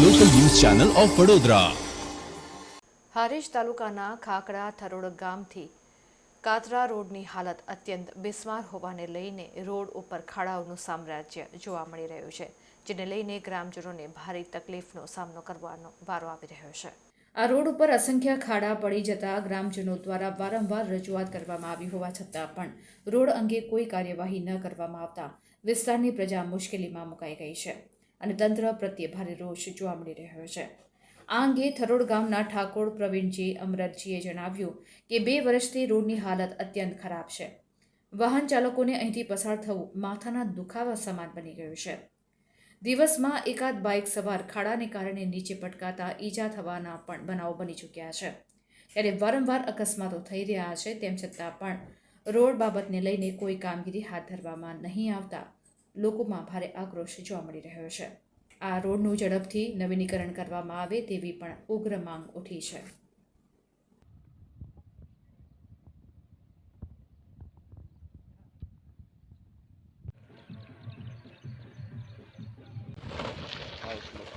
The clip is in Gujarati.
Channel of Vadodara. હારીજ તાલુકાના ખાકડા થરોડ ગામથી કાતરા રોડની હાલત અત્યંત બિસ્માર હોવાને લઈને રોડ ઉપર ખાડાઓનું સામ્રાજ્ય જોવા મળી રહ્યું છે જેને લઈને ગ્રામજનોને ભારે તકલીફનો સામનો કરવાનો વારો આવી રહ્યો છે. આ રોડ ઉપર અસંખ્ય ખાડા પડી જતા ગ્રામજનો દ્વારા વારંવાર રજૂઆત કરવામાં આવી હોવા છતાં પણ રોડ અંગે કોઈ કાર્યવાહી ન કરવામાં આવતા વિસ્તારની પ્રજા મુશ્કેલીમાં મુકાઈ ગઈ છે. અને તંત્ર પ્રત્યે ભારે રોષ જોવા મળી રહ્યો છે. આ અંગે થરોડ ગામના ઠાકોર પ્રવીણજી અમરતજીએ જણાવ્યું કે બે વર્ષથી રોડની હાલત અત્યંત ખરાબ છે. વાહન ચાલકોને અહીંથી પસાર થવું માથાના દુખાવા સમાન બની ગયું છે. દિવસમાં એકાદ બાઇક સવાર ખાડાને કારણે નીચે પટકાતા ઈજા થવાના પણ બનાવો બની ચૂક્યા છે. ત્યારે વારંવાર અકસ્માતો થઈ રહ્યા છે તેમ છતાં પણ રોડ બાબતને લઈને કોઈ કામગીરી હાથ ધરવામાં નહીં આવતા લોકોમાં ભારે આક્રોશ જોવા મળી રહ્યો છે આ રોડનું ઝડપથી નવીનીકરણ કરવામાં આવે તેવી પણ ઉગ્ર માંગ ઉઠી છે house.